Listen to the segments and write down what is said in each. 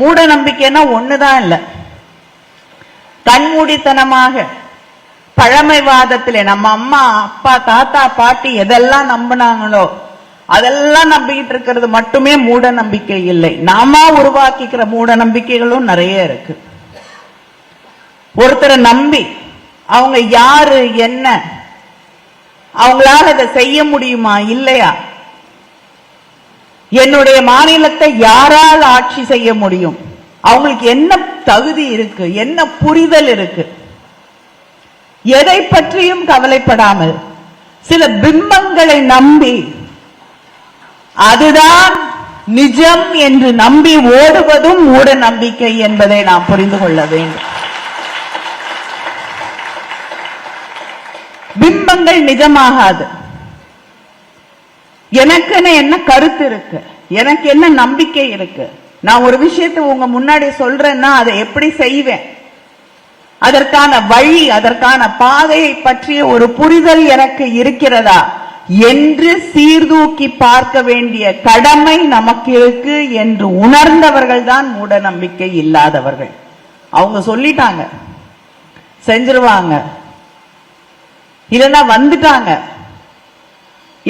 மூட நம்பிக்கைன்னா ஒண்ணுதான் இல்ல. கண்மூடித்தனமாக பழமைவாதத்திலே நம்ம அம்மா அப்பா தாத்தா பாட்டி எதெல்லாம் நம்பினாங்களோ அதெல்லாம் நம்பிக்கிட்டு இருக்கிறது மட்டுமே மூட நம்பிக்கை இல்லை. நாம உருவாக்கிக்கிற மூட நம்பிக்கைகளும் நிறைய இருக்கு. ஒருத்தரை நம்பி அவங்க யாரு என்ன அவங்களால அதை செய்ய முடியுமா இல்லையா? என்னுடைய மாநிலத்தை யாரால் ஆட்சி செய்ய முடியும்? அவங்களுக்கு என்ன தகுதி இருக்கு? என்ன புரிதல் இருக்கு? எதை பற்றியும் கவலைப்படாமல் சில பிம்பங்களை நம்பி அதுதான் நிஜம் என்று நம்பி ஓடுவதும் மூட நம்பிக்கை என்பதை நாம் புரிந்து கொள்ள வேண்டும். பிம்பங்கள் நிஜமாகாது. எனக்குன்னு என்ன கருத்து இருக்கு? எனக்கு என்ன நம்பிக்கை இருக்கு? நான் ஒரு விஷயத்தை உங்க முன்னாடி சொல்றேன்னா அதை எப்படி செய்வேன்? அதற்கான வழி அதற்கான பாதையை பற்றிய ஒரு புரிதல் எனக்கு இருக்கிறதா? என்று சீர்தூக்கி பார்க்க வேண்டிய கடமை நமக்கு இருக்கு என்று உணர்ந்தவர்கள் தான் மூட நம்பிக்கை இல்லாதவர்கள். அவங்க சொல்லிட்டாங்க. செஞ்சிருவாங்க. இல்லைன்னா வந்துட்டாங்க.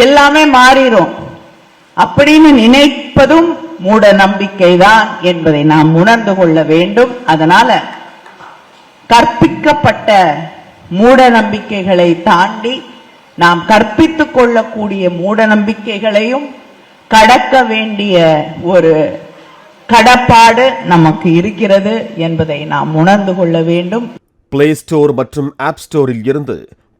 எல்லாமே மாறிடும் அப்படின்னு நினைப்பதும் மூட நம்பிக்கை தான் என்பதை நாம் உணர்ந்து கொள்ள வேண்டும். அதனால கற்பிக்கப்பட்ட மூட நம்பிக்கைகளை தாண்டி நாம் கற்பித்துக் கொள்ளக்கூடிய மூட நம்பிக்கைகளையும் கடக்க வேண்டிய ஒரு கடப்பாடு நமக்கு இருக்கிறது என்பதை நாம் உணர்ந்து கொள்ள வேண்டும். பிளே ஸ்டோர் மற்றும் ஆப் ஸ்டோரில் இருந்து